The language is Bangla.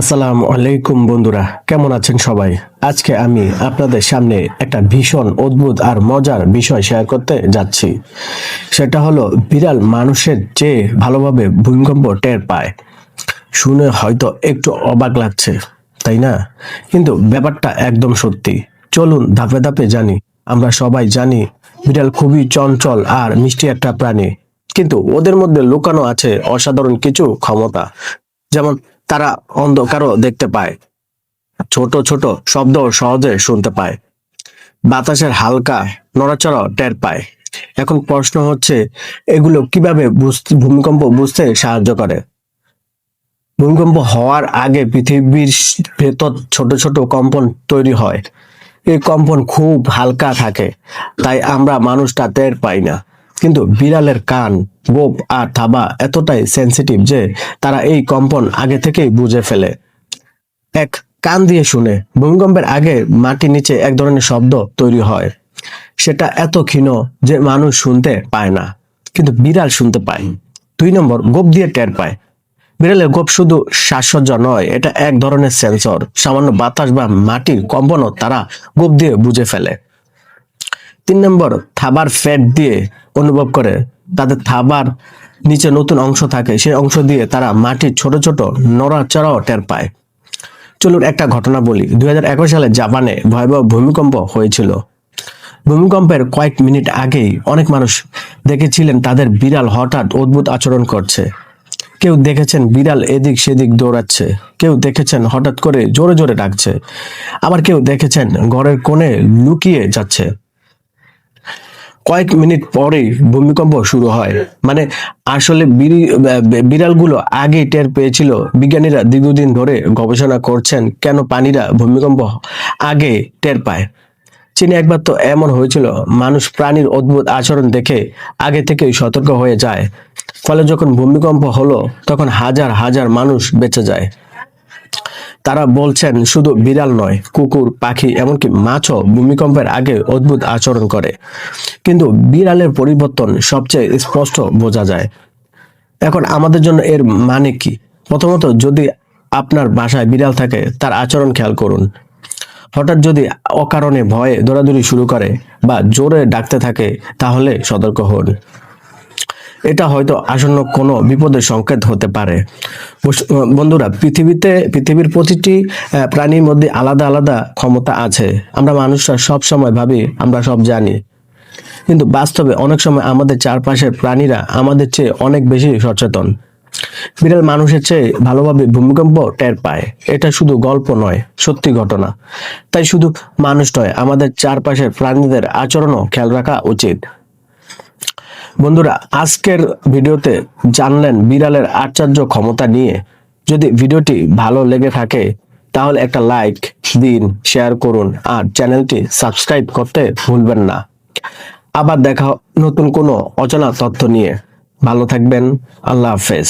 আসসালামু আলাইকুম বন্ধুরা, কেমন আছেন সবাই? আজকে আমি আপনাদের সামনে একটা ভীষণ অদ্ভুত আর মজার বিষয় শেয়ার করতে যাচ্ছি। সেটা হলো বিড়াল মানুষের চেয়ে ভালোভাবে ভূমিকম্প টের পায়। শুনে হয়তো একটু অবাক লাগছে, তাই না? কিন্তু ব্যাপারটা একদম সত্যি। চলুন ধাপে ধাপে জানি, আমরা সবাই জানি বিড়াল খুবই চঞ্চল আর মিষ্টি একটা প্রাণী। কিন্তু ওদের মধ্যে লুকানো আছে অসাধারণ কিছু ক্ষমতা। যেমন তারা অন্ধকারও দেখতে পায়। ছোট ছোট শব্দ সহজে শুনতে পায়। বাতাসের হালকা নড়াচড়া টের পায়। এখন প্রশ্ন হচ্ছে, এগুলো কীভাবে ভূমিকম্প বুঝতে সাহায্য করে? ভূমিকম্প হওয়ার আগে পৃথিবীর ভেতর ছোট ছোট কম্পন তৈরি হয়। এই কম্পন খুব হালকা থাকে, তাই আমরা মানুষটা টের পাই না। কিন্তু বিড়ালের কান, গোপ আর থাবা এতটাই সেন্সিটিভ যে তারা এই কম্পন আগে থেকেই বুঝে ফেলে। এক কান দিয়ে শুনে ভূমিকম্পের আগে মাটির নিচে এক ধরনের শব্দ তৈরি হয়। সেটা এত ক্ষীণ যে মানুষ শুনতে পায় না, কিন্তু বিড়াল শুনতে পায়। দুই নম্বর, গোপ দিয়ে টের পায়। বিড়ালের গোপ শুধু শ্বাসসজ্জা নয়, এটা এক ধরনের সেন্সর সামান্য বাতাস বা মাটির কম্পনও তারা গোপ দিয়ে বুঝে ফেলে। তিন নম্বর, থাবার ফ্যাট দিয়ে অনুভব করে। তাদের থাবার নিচে নতুন অংশ থাকে। সেই অংশ দিয়ে তারা মাটির ছোট ছোট নড়াচড়াও টের পায়। চলুন একটা ঘটনা বলি। দু হাজার একুশ সালে জাপানে ভয়াবহ ভূমিকম্প হয়েছিল। ভূমিকম্পের কয়েক মিনিট আগেই অনেক মানুষ দেখেছিলেন তাদের বিড়াল হঠাৎ অদ্ভুত আচরণ করছে। কেউ দেখেছেন বিড়াল এদিক সেদিক দৌড়াচ্ছে। কেউ দেখেছেন হঠাৎ করে জোরে জোরে ডাকছে। আবার কেউ দেখেছেন ঘরের কোণে লুকিয়ে যাচ্ছে। কয়েক মিনিট পরেই ভূমিকম্প শুরু হয়। মানে আসলে বিড়ি- বিড়ালগুলো আগে টের পেয়েছিল। বিজ্ঞানীরা দীর্ঘদিন ধরে গবেষণা করছেন কেন প্রাণীরা ভূমিকম্প আগে টের পায়। চীনে একবার তো এমন হয়েছিল, মানুষ প্রাণীর অদ্ভুত আচরণ দেখে আগে থেকেই সতর্ক হয়ে যায়। ফলে যখন ভূমিকম্প হলো, তখন হাজার হাজার মানুষ বেঁচে যায়। তারা বলছেন, শুধু বিড়াল নয়, কুকুর, পাখি, এমনকি মাছও ভূমিকম্পের আগে অদ্ভুত আচরণ করে। কিন্তু বিড়ালের পরিবর্তন সবচেয়ে স্পষ্ট বোঝা যায়। এখন আমাদের জন্য এর মানে কি? প্রথমত, যদি আপনার বাসায় বিড়াল থাকে, তার আচরণ খেয়াল করুন। হঠাৎ যদি অকারণে ভয়ে দৌড়াদৌড়ি শুরু করে বা জোরে ডাকতে থাকে, তাহলে সতর্ক হন। এটা হয়তো আসন্ন কোনো বিপদের সংকেত হতে পারে। বন্ধুরা, পৃথিবীতে, পৃথিবীর প্রতিটি প্রাণীর মধ্যে আলাদা আলাদা ক্ষমতা আছে। আমরা মানুষরা সব সময় ভাবি, আমরা সব জানি। কিন্তু বাস্তবে অনেক সময় আমাদের চারপাশের প্রাণীরা আমাদের চেয়ে অনেক বেশি সচেতন। বিড়াল মানুষের চেয়ে ভালোভাবে ভূমিকম্প টের পায়। এটা শুধু গল্প নয়, সত্যি ঘটনা। তাই শুধু মানুষ নয়, আমাদের চারপাশের প্রাণীদের আচরণও খেয়াল রাখা উচিত। বন্ধুরা, আজকের ভিডিওতে জানলেন বিড়ালের আশ্চর্য ক্ষমতা নিয়ে। যদি ভিডিওটি ভালো লেগে থাকে, তাহলে একটা লাইক দিন, শেয়ার করুন, আর চ্যানেলটি সাবস্ক্রাইব করতে ভুলবেন না। আবার দেখা নতুন কোনো অজানা তথ্য নিয়ে। ভালো থাকবেন, আল্লাহ হাফেজ।